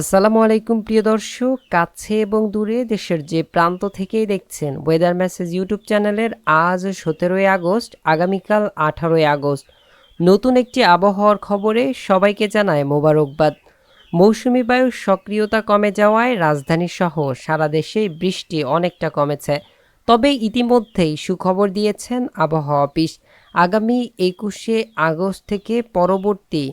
আসসালামু আলাইকুম, প্রিয় দর্শক। কাছে এবং দূরে দেশের যে প্রান্ত থেকেই দেখছেন ওয়েদার মেসেজ ইউটিউব চ্যানেলের আজ সতেরোই আগস্ট, আগামীকাল আঠারোই আগস্ট। নতুন একটি আবহাওয়ার খবরে সবাইকে জানায় মোবারকবাদ। মৌসুমি বায়ুর সক্রিয়তা কমে যাওয়ায় রাজধানী সহ সারা দেশে বৃষ্টি অনেকটা কমেছে। তবে ইতিমধ্যেই সুখবর দিয়েছেন আবহাওয়া অফিস। আগামী একুশে আগস্ট থেকে পরবর্তী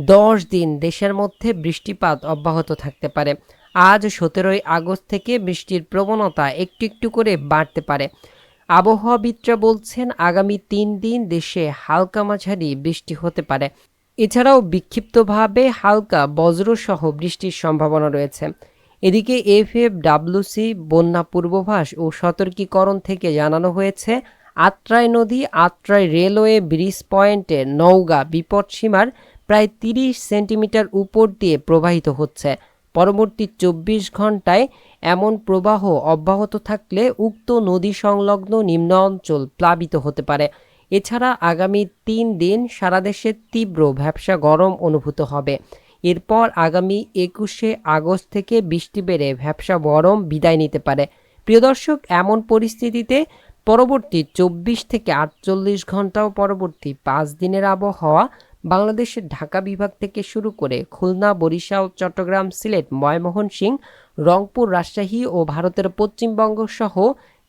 দশ দিন দেশের মধ্যে বৃষ্টিপাত অব্যাহত থাকতে পারে। আজ সতেরোই আগস্ট থেকে বৃষ্টির প্রবণতা একটু একটু করে বাড়তে পারে। আবহাওয়াবিদরা বলছেন, আগামী তিন দিন দেশে হালকা মাঝারি বৃষ্টি হতে পারে। এছাড়াও বিক্ষিপ্তভাবে হালকা বজ্রসহ বৃষ্টির সম্ভাবনা রয়েছে। এদিকে এফ এফ ডাব্লিউসি বন্যা পূর্বাভাস ও সতর্কীকরণ থেকে জানানো হয়েছে, আত্রাই নদী, আত্রাই রেলওয়ে ব্রিজ পয়েন্টে নওগাঁ বিপদসীমার প্রায় তিরিশ সেন্টিমিটার উপর দিয়ে প্রবাহিত হচ্ছে। পরবর্তী চব্বিশ ঘন্টায় এমন প্রবাহ অব্যাহত থাকলে উক্ত নদী সংলগ্ন নিম্ন অঞ্চল প্লাবিত হতে পারে। এছাড়া আগামী তিন দিন সারা দেশে তীব্র ভ্যাবসা গরম অনুভূত হবে। এরপর আগামী একুশে আগস্ট থেকে বৃষ্টি বেড়ে ভ্যাবসা গরম বিদায় নিতে পারে। প্রিয় দর্শক, এমন পরিস্থিতিতে পরবর্তী চব্বিশ থেকে আটচল্লিশ ঘণ্টা ও পরবর্তী পাঁচ দিনের আবহাওয়া বাংলাদেশের ঢাকা বিভাগ থেকে শুরু করে খুলনা, বরিশাল, চট্টগ্রাম, সিলেট ময়মোহন সিং রংপুর, রাজশাহী ও ভারতের পশ্চিমবঙ্গ সহ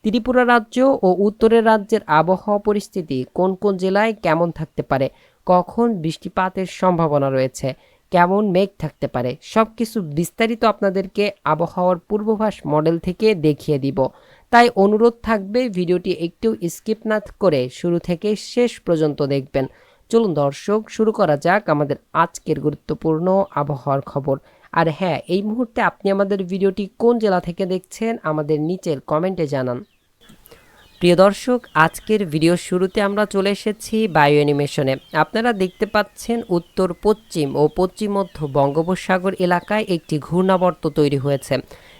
ত্রিপুরা রাজ্য ও উত্তরের রাজ্যের আবহাওয়া পরিস্থিতি কোন কোন জেলায় কেমন থাকতে পারে, কখন বৃষ্টিপাতের সম্ভাবনা রয়েছে, কেমন মেঘ থাকতে পারে সব কিছু বিস্তারিত আপনাদেরকে আবহাওয়ার পূর্বাভাস মডেল থেকে দেখিয়ে দিব। তাই অনুরোধ থাকবে, ভিডিওটি একটু স্কিপ না করে শুরু থেকে শেষ পর্যন্ত দেখবেন। চলুন দর্শক, শুরু করা যাক আমাদের আজকের গুরুত্বপূর্ণ আবহাওয়ার খবর। আর হ্যাঁ এই মুহূর্তে আপনি আমাদের ভিডিওটি কোন জেলা থেকে দেখছেন, আমাদের নিচের কমেন্টে জানান। প্রিয় দর্শক, আজকের ভিডিও শুরুতে আমরা চলে এসেছি বায়ো অ্যানিমেশনে। আপনারা দেখতে পাচ্ছেন উত্তর, পশ্চিম ও পশ্চিম মধ্য বঙ্গোপসাগর এলাকায় একটি ঘূর্ণাবর্ত তৈরি হয়েছে।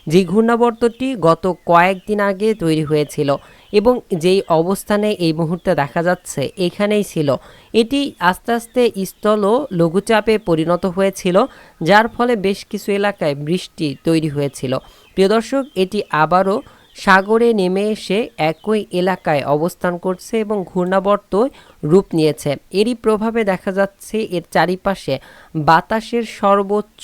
যে ঘূর্ণাবর্তটি গত কয়েকদিন আগে তৈরি হয়েছিল। এবং যেই অবস্থানে এই মুহূর্তে দেখা যাচ্ছে এখানেই ছিল। এটি আস্তে আস্তে স্থল ও লঘুচাপে পরিণত হয়েছিল, যার ফলে বেশ কিছু এলাকায় বৃষ্টি তৈরি হয়েছিল। প্রিয় দর্শক, এটি আবারও সাগরে নেমে এসে একই এলাকায় অবস্থান করছে এবং ঘূর্ণাবর্ত রূপ নিয়েছে। এরই প্রভাবে দেখা যাচ্ছে এর চারিপাশে বাতাসের সর্বোচ্চ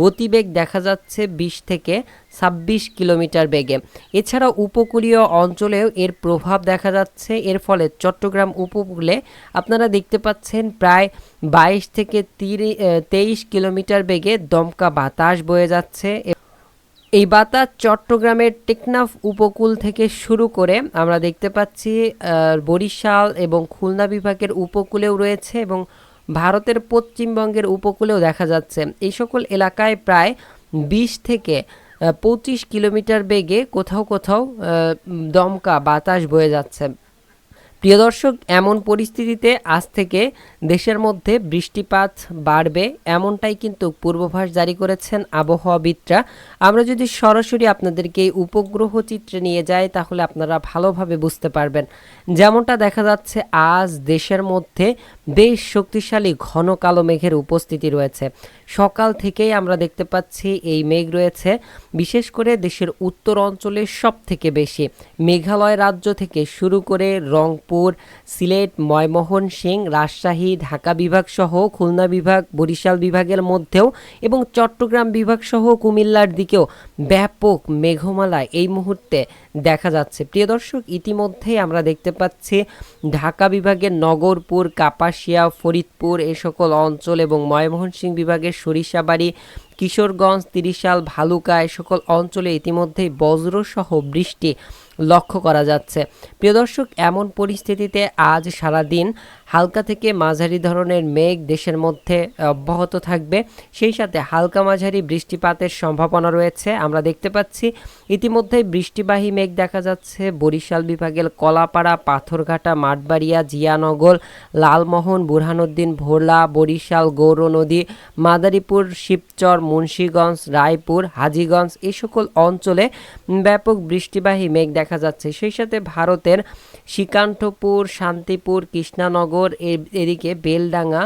গতিবেগ দেখা যাচ্ছে বিশ থেকে ছাব্বিশ কিলোমিটার বেগে। এছাড়া উপকূলীয় অঞ্চলেও এর প্রভাব দেখা যাচ্ছে। এর ফলে চট্টগ্রাম উপকূলে আপনারা দেখতে পাচ্ছেন প্রায় বাইশ থেকে তিরি তেইশ কিলোমিটার বেগে দমকা বাতাস বয়ে যাচ্ছে। এই বাতাস চট্টগ্রামের টেকনাফ উপকূল থেকে শুরু করে আমরা দেখতে পাচ্ছি বরিশাল এবং খুলনা বিভাগের উপকূলেও রয়েছে এবং ভারতের পশ্চিমবঙ্গের উপকূলেও দেখা যাচ্ছে। এই সকল এলাকায় প্রায় বিশ থেকে পঁচিশ কিলোমিটার বেগে কোথাও কোথাও দমকা বাতাস বয়ে যাচ্ছে। প্রিয় দর্শক, এমন পরিস্থিতিতে আজ থেকে দেশের মধ্যে বৃষ্টিপাত বাড়বে, এমনটাই কিন্তু পূর্বাভাস জারি করেছেন আবহাওয়াবিদরা। আমরা যদি সরাসরি আপনাদেরকে উপগ্রহ চিত্রে নিয়ে যাই, তাহলে আপনারা ভালোভাবে বুঝতে পারবেন। যেমনটা দেখা যাচ্ছে, আজ দেশের মধ্যে বেশ শক্তিশালী ঘন কালো মেঘের উপস্থিতি রয়েছে। সকাল থেকেই আমরা দেখতে পাচ্ছি এই মেঘ রয়েছে, বিশেষ করে দেশের উত্তর অঞ্চলে সব থেকে বেশি। মেঘালয় রাজ্য থেকে শুরু করে রংপুর সিলেট, ময়মোহন সিং, রাজশাহী, ঢাকা বিভাগ সহ খুলনা বিভাগ, বরিশাল বিভাগের মধ্যেও এবং চট্টগ্রাম বিভাগ সহ কুমিল্লার দিকেও ব্যাপক মেঘমালা এই মুহূর্তে দেখা যাচ্ছে। প্রিয় দর্শক, ইতিমধ্যেই আমরা দেখতে পাচ্ছি ঢাকা বিভাগের নগরপুর, কাপাসিয়া, ফরিদপুর এ সকল অঞ্চল এবং ময়মোহনসিংহ বিভাগের সরিষাবাড়ি, কিশোরগঞ্জ, তিরিশাল, ভালুকা এ সকল অঞ্চলে ইতিমধ্যেই বজ্রসহ বৃষ্টি লক্ষ্য করা যাচ্ছে। প্রিয় দর্শক এমন পরিস্থিতিতে আজ সারাদিন হালকা থেকে মাঝারি ধরনের মেঘ দেশের মধ্যে অব্যাহত থাকবে। সেই সাথে হালকা মাঝারি বৃষ্টিপাতের সম্ভাবনা রয়েছে। আমরা দেখতে পাচ্ছি, ইতিমধ্যে বৃষ্টিবাহী মেঘ দেখা যাচ্ছে। বরিশাল বিভাগের কলাপাড়া, পাথরঘাটা, মাঠবাড়িয়া, জিয়ানগর, লালমোহন, বুরহানুদ্দিন, ভোলা, বরিশাল, গৌর নদী, মাদারীপুর, শিবচর, মুন্সীগঞ্জ, রায়পুর, হাজিগঞ্জ এ সকল অঞ্চলে ব্যাপক বৃষ্টিবাহী মেঘ দেখা যাচ্ছে। সেই সাথে ভারতের শ্রীকান্ঠপুর শান্তিপুর, কৃষ্ণানগর এদিকে বেলডাঙ্গা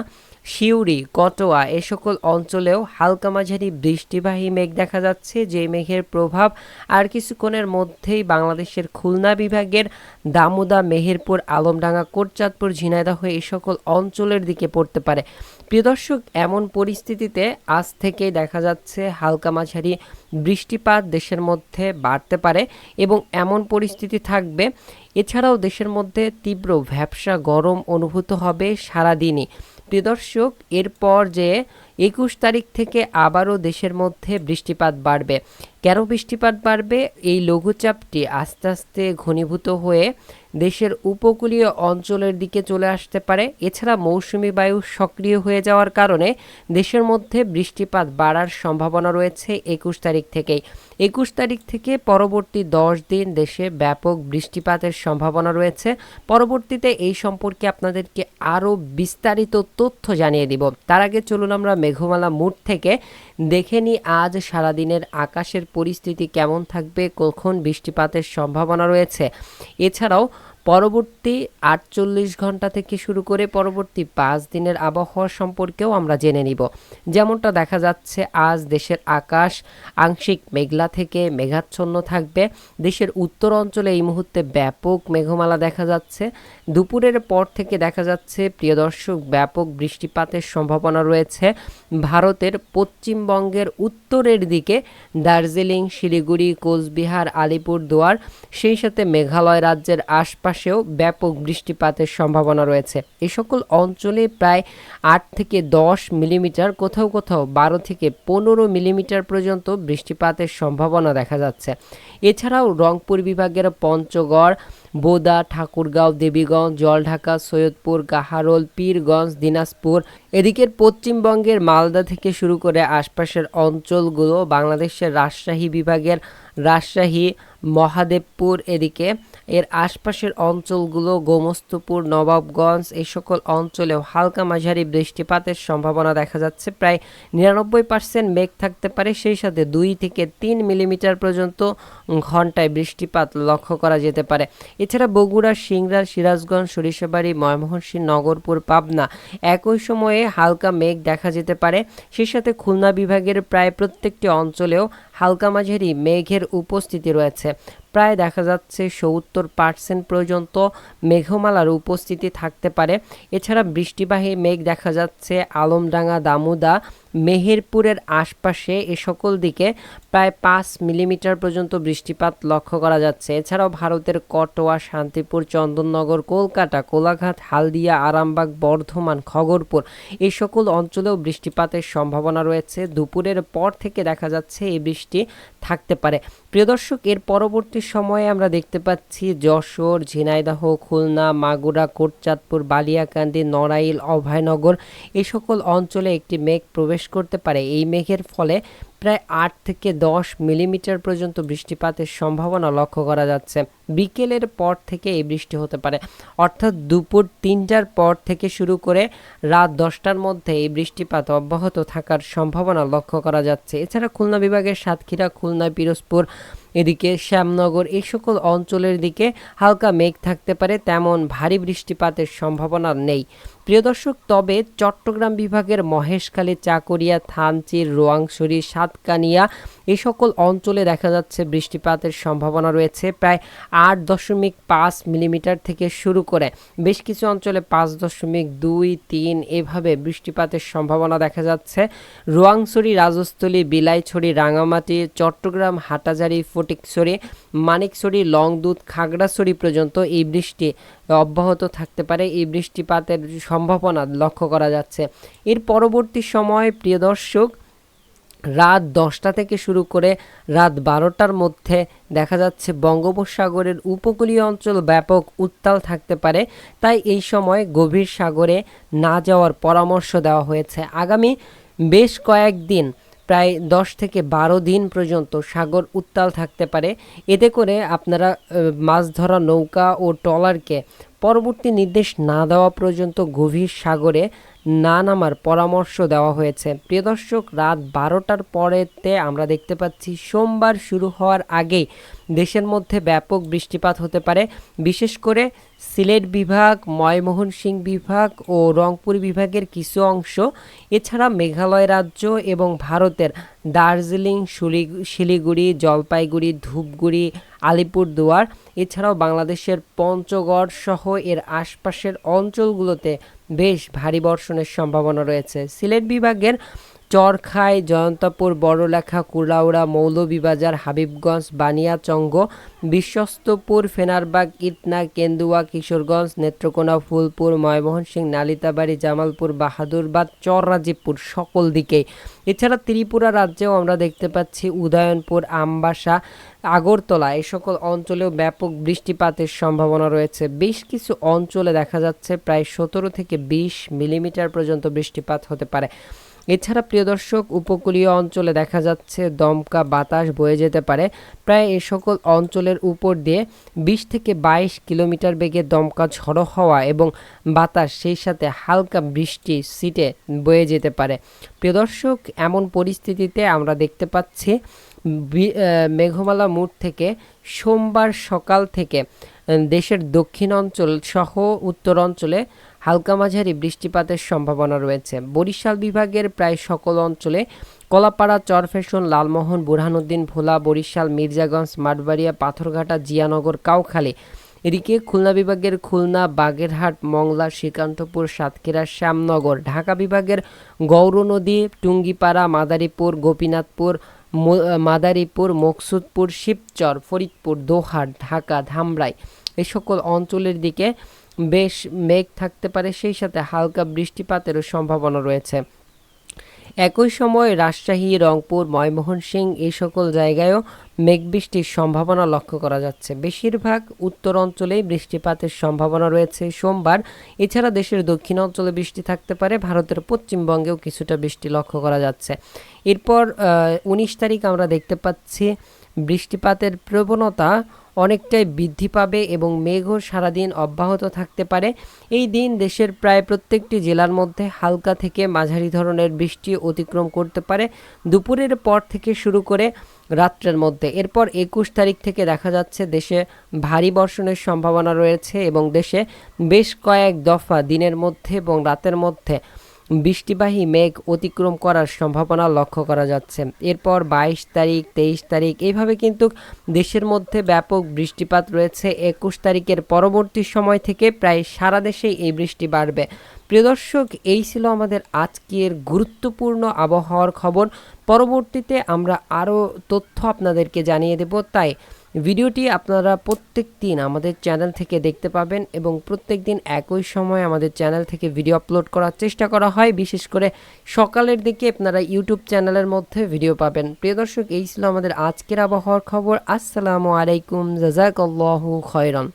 সিউড়ি কটোয়া এ সকল অঞ্চলেও হালকা মাঝারি বৃষ্টিবাহী মেঘ দেখা যাচ্ছে, যে মেঘের প্রভাব আর কিছুক্ষণের মধ্যেই বাংলাদেশের খুলনা বিভাগের দামোদা, মেহেরপুর, আলমডাঙ্গা, কোটচাঁদপুর, ঝিনাইদহ এই সকল অঞ্চলের দিকে পড়তে পারে। প্রিয় দর্শক, এমন পরিস্থিতিতে আজ থেকেই দেখা যাচ্ছে হালকা মাঝারি বৃষ্টিপাত দেশের মধ্যে বাড়তে পারে এবং এমন পরিস্থিতি থাকবে। এছাড়াও দেশের মধ্যে তীব্র ভ্যাবসা গরম অনুভূত হবে সারাদিনই। প্রিয় দর্শক এরপর যে একুশ তারিখ থেকে আবারও দেশের মধ্যে বৃষ্টিপাত বাড়বে। কেন বৃষ্টিপাত বাড়বে? এই লঘুচাপটি আস্তে আস্তে ঘনীভূত হয়ে দেশের উপকূলীয় অঞ্চলের দিকে চলে আসতে পারে। এছাড়া মৌসুমি বায়ু সক্রিয় হয়ে যাওয়ার কারণে দেশের মধ্যে বৃষ্টিপাত বাড়ার সম্ভাবনা রয়েছে একুশ তারিখ থেকেই। একুশ তারিখ থেকে পরবর্তী দশ দিন দেশে ব্যাপক বৃষ্টিপাতের সম্ভাবনা রয়েছে। পরবর্তীতে এই সম্পর্কে আপনাদেরকে আরও বিস্তারিত তথ্য জানিয়ে দিব। তার আগে চলুন আমরা মেঘমালা মুড থেকে দেখে নি আজ সারাদিনের আকাশের পরিস্থিতি কেমন থাকবে কখন বৃষ্টিপাতের সম্ভাবনা রয়েছে। এছাড়াও পরবর্তী আটচল্লিশ ঘণ্টা থেকে শুরু করে পরবর্তী পাঁচ দিনের আবহাওয়া সম্পর্কেও আমরা জেনে নিব। যেমনটা দেখা যাচ্ছে, আজ দেশের আকাশ আংশিক মেঘলা থেকে মেঘাচ্ছন্ন থাকবে। দেশের উত্তর অঞ্চলে এই মুহূর্তে ব্যাপক মেঘমালা দেখা যাচ্ছে। দুপুরের পর থেকে দেখা যাচ্ছে, প্রিয় দর্শক, ব্যাপক বৃষ্টিপাতের সম্ভাবনা রয়েছে। ভারতের পশ্চিমবঙ্গের উত্তরের দিকে দার্জিলিং, শিলিগুড়ি, কোচবিহার, আলিপুরদুয়ার, সেই সাথে মেঘালয় রাজ্যের আশপাশেও ব্যাপক বৃষ্টিপাতের সম্ভাবনা রয়েছে। এ সকল অঞ্চলে প্রায় আট থেকে দশ মিলিমিটার, কোথাও কোথাও বারো থেকে পনেরো মিলিমিটার পর্যন্ত বৃষ্টিপাতের সম্ভাবনা দেখা যাচ্ছে। এছাড়াও রংপুর বিভাগের পঞ্চগড় বোদা, ঠাকুরগাঁও, দেবীগঞ্জ, জলঢাকা, সৈয়দপুর, গাহারোল, পীরগঞ্জ, দিনাজপুর। এদিকের পশ্চিমবঙ্গের মালদা থেকে শুরু করে আশপাশের অঞ্চলগুলো বাংলাদেশের রাজশাহী বিভাগের রাজশাহী, মহাদেবপুর এদিকে। এর আশপাশের অঞ্চলগুলো গোমস্তপুর, নবাবগঞ্জ এই সকল অঞ্চলেও হালকা মাঝারি বৃষ্টিপাতের সম্ভাবনা দেখা যাচ্ছে। প্রায় নিরানব্বই পার্সেন্ট মেঘ থাকতে পারে, সেই সাথে দুই থেকে তিন মিলিমিটার পর্যন্ত ঘন্টায় বৃষ্টিপাত লক্ষ্য করা যেতে পারে। এছাড়া বগুড়া সিংড়া সিরাজগঞ্জ, সরিষাবাড়ি, ময়মনসিংহ, নগরপুর, পাবনা একই সময়ে হালকা মেঘ দেখা যেতে পারে। সেই সাথে খুলনা বিভাগের প্রায় প্রত্যেকটি অঞ্চলেও হালকা মাঝারি মেঘের উপস্থিতি রয়েছে। প্রায় দেখা যাচ্ছে সত্তর পার্সেন্ট পর্যন্ত মেঘমালার উপস্থিতি থাকতে পারে। এছাড়া বৃষ্টিবাহী মেঘ দেখা যাচ্ছে আলমডাঙ্গা, দামুদা মেহেরপুরের আশপাশে এ সকল দিকে প্রায় পাঁচ মিলিমিটার পর্যন্ত বৃষ্টিপাত লক্ষ্য করা যাচ্ছে। এছাড়াও ভারতের কটোয়া, শান্তিপুর, চন্দননগর, কলকাতা, কোলাঘাট, হালদিয়া, আরামবাগ, বর্ধমান, খগরপুর এই সকল অঞ্চলেও বৃষ্টিপাতের সম্ভাবনা রয়েছে। দুপুরের পর থেকে দেখা যাচ্ছে এই বৃষ্টি থাকতে পারে। প্রিয় দর্শক, এর পরবর্তী সময়ে আমরা দেখতে পাচ্ছি যশোর, ঝিনাইদহ, খুলনা, মাগুরা, কোটচাঁদপুর, বালিয়াকান্দি, নড়াইল, অভয়নগর এই সকল অঞ্চলে একটি মেঘ প্রবেশ করতে পারে। এই মেঘের ফলে প্রায় আট থেকে দশ মিলিমিটার পর্যন্ত বৃষ্টিপাতের সম্ভাবনা লক্ষ্য করা যাচ্ছে। বিকেলের পর থেকে এই বৃষ্টি হতে পারে। অর্থাৎ দুপুর তিনটার পর থেকে শুরু করে রাত দশটার মধ্যে এই বৃষ্টিপাত অব্যাহত থাকার সম্ভাবনা লক্ষ্য করা যাচ্ছে। এছাড়া খুলনা বিভাগের সাতক্ষীরা, খুলনা, পিরোজপুর, এদিকে শ্যামনগর এই সকল অঞ্চলের দিকে হালকা মেঘ থাকতে পারে। তেমন ভারী বৃষ্টিপাতের সম্ভাবনা নেই। প্রিয় দর্শক, তবে চট্টগ্রাম বিভাগের মহেশখালী, চাকুরিয়া থানচির রোয়াংছড়ি সাতকানিয়া। এই সকল অঞ্চলে দেখা যাচ্ছে বৃষ্টিপাতের সম্ভাবনা রয়েছে, প্রায় আট দশমিক পাঁচ মিলিমিটার থেকে শুরু করে। বেশ কিছু অঞ্চলে পাঁচ দশমিক দুই তিন এভাবে বৃষ্টিপাতের সম্ভাবনা দেখা যাচ্ছে। রোয়াংছড়ি, রাজস্থলী, বিলাইছড়ি রাঙামাটি চট্টগ্রাম, হাটাজারি, ফটিকছড়ি, মানিকছড়ি লংদুধ খাগড়াছড়ি পর্যন্ত এই বৃষ্টি অব্যাহত থাকতে পারে। এই বৃষ্টিপাতের সম্ভাবনা লক্ষ্য করা যাচ্ছে। এর পরবর্তী সময়, প্রিয় দর্শক রাত দশটা থেকে শুরু করে রাত বারোটার মধ্যে দেখা যাচ্ছে বঙ্গোপসাগরের উপকূলীয় অঞ্চল ব্যাপক উত্তাল থাকতে পারে। তাই এই সময় গভীর সাগরে না যাওয়ার পরামর্শ দেওয়া হয়েছে। আগামী বেশ কয়েকদিন, প্রায় দশ থেকে বারো দিন পর্যন্ত সাগর উত্তাল থাকতে পারে। এতে করে আপনারা মাছ ধরা নৌকা ও ট্রলারকে পরবর্তী নির্দেশ না দেওয়া পর্যন্ত গভীর সাগরে না নামার পরামর্শ দেওয়া হয়েছে। প্রিয় দর্শক, রাত বারোটার পরেতে আমরা দেখতে পাচ্ছি, সোমবার শুরু হওয়ার আগেই দেশের মধ্যে ব্যাপক বৃষ্টিপাত হতে পারে। বিশেষ করে সিলেট বিভাগ ময়মোহন সিং বিভাগ ও রংপুর বিভাগের কিছু অংশ, এছাড়া মেঘালয় রাজ্য এবং ভারতের দার্জিলিং, শিলি- শিলিগুড়ি, জলপাইগুড়ি, ধূপগুড়ি, আলিপুরদুয়ার, এছাড়াও বাংলাদেশের পঞ্চগড় সহ এর আশপাশের অঞ্চলগুলোতে বেশ ভারী বর্ষণের সম্ভাবনা রয়েছে। সিলেট বিভাগের চরখাই জয়ন্তপুর, বড়লেখা, কুলাউড়া, মৌলভীবাজার, হাবিবগঞ্জ, বানিয়াচঙ্গ, বিশ্বস্তপুর, ফেনারবাগ, ইটনা, কেন্দুয়া, কিশোরগঞ্জ, নেত্রকোনা, ফুলপুর ময়মোহন সিং নালিতাবাড়ি, জামালপুর, বাহাদুরবাদ, চররাজীবপুর সকল দিকেই। এছাড়া ত্রিপুরা রাজ্যেও আমরা দেখতে পাচ্ছি উদয়নপুর, আমবাসা, আগরতলা এই সকল অঞ্চলেও ব্যাপক বৃষ্টিপাতের সম্ভাবনা রয়েছে। বেশ কিছু অঞ্চলে দেখা যাচ্ছে প্রায় সতেরো থেকে বিশ মিলিমিটার পর্যন্ত বৃষ্টিপাত হতে পারে। এছাড়া প্রিয় দর্শক, উপকূলীয় অঞ্চলে দেখা যাচ্ছে দমকা বাতাস বয়ে যেতে পারে। প্রায় এই সকল অঞ্চলের উপর দিয়ে বিশ থেকে বাইশ কিলোমিটার বেগে দমকা ঝড়ো হওয়া এবং বাতাস সেই সাথে হালকা বৃষ্টি সিটে বয়ে যেতে পারে। প্রিয় দর্শক, এমন পরিস্থিতিতে আমরা দেখতে পাচ্ছি মেঘমালা মুড় থেকে সোমবার সকাল থেকে দেশের দক্ষিণ অঞ্চল সহ উত্তর অঞ্চলে হালকা মাঝারি বৃষ্টিপাতের সম্ভাবনা রয়েছে। বরিশাল বিভাগের প্রায় সকল অঞ্চলে কলাপাড়া, চরফেশন, লালমোহন, বুরহানুদ্দিন, ভোলা, বরিশাল, মির্জাগঞ্জ, মাঠবাড়িয়া, পাথরঘাটা, জিয়ানগর, কাউখালী। এদিকে খুলনা বিভাগের খুলনা, বাগেরহাট, মংলা, শ্রীকান্তপুর, সাতক্ষীরা, শ্যামনগর, ঢাকা বিভাগের গৌরনদী টুঙ্গিপাড়া, মাদারীপুর, গোপীনাথপুর মাদারীপুর, মকসুদপুর, শিবচর, ফরিদপুর, দোহার, ঢাকা, ধামরাই। এই সকল অঞ্চলের দিকে বেশ মেঘ থাকতে পারে সেই সাথে হালকা বৃষ্টিপাতেরও সম্ভাবনা রয়েছে। একই সময় রাজশাহী, রংপুর ময়মোহন সিং এই সকল জায়গায়ও মেঘ বৃষ্টির সম্ভাবনা লক্ষ্য করা যাচ্ছে। বেশিরভাগ উত্তর অঞ্চলেই বৃষ্টিপাতের সম্ভাবনা রয়েছে সোমবার। এছাড়া দেশের দক্ষিণ অঞ্চলে বৃষ্টি থাকতে পারে, ভারতের পশ্চিমবঙ্গেও কিছুটা বৃষ্টি লক্ষ্য করা যাচ্ছে। এরপর উনিশ তারিখ আমরা দেখতে পাচ্ছি বৃষ্টিপাতের প্রবণতা অনেকটাই বৃদ্ধি পাবে এবং মেঘও সারাদিন অব্যাহত থাকতে পারে। এই দিন দেশের প্রায় প্রত্যেকটি জেলার মধ্যে হালকা থেকে মাঝারি ধরনের বৃষ্টি অতিক্রম করতে পারে দুপুরের পর থেকে শুরু করে রাত্রের মধ্যে। এরপর একুশ তারিখ থেকে দেখা যাচ্ছে দেশে ভারী বর্ষণের সম্ভাবনা রয়েছে এবং দেশে বেশ কয়েক দফা দিনের মধ্যে এবং রাতের মধ্যে বৃষ্টিবাহী মেঘ অতিক্রম করার সম্ভাবনা লক্ষ্য করা যাচ্ছে। এরপর বাইশ তারিখ, তেইশ তারিখ এইভাবে কিন্তু দেশের মধ্যে ব্যাপক বৃষ্টিপাত রয়েছে। একুশ তারিখের পরবর্তী সময় থেকে প্রায় সারা দেশেই এই বৃষ্টি বাড়বে। প্রিয় দর্শক, এই ছিল আমাদের আজকের গুরুত্বপূর্ণ আবহাওয়ার খবর। পরবর্তীতে আমরা আরও তথ্য আপনাদেরকে জানিয়ে দেব। তাই ভিডিওটি আপনারা প্রত্যেক দিন আমাদের চ্যানেল থেকে দেখতে পাবেন এবং প্রত্যেক দিন একই সময় আমাদের চ্যানেল থেকে ভিডিও আপলোড করার চেষ্টা করা হয়। বিশেষ করে সকালের দিকে আপনারা ইউটিউব চ্যানেলের মধ্যে ভিডিও পাবেন। প্রিয় দর্শক, এই ছিল আমাদের আজকের আবহাওয়ার খবর। আসসালামু আলাইকুম। জাজাকাল্লাহু খয়রন।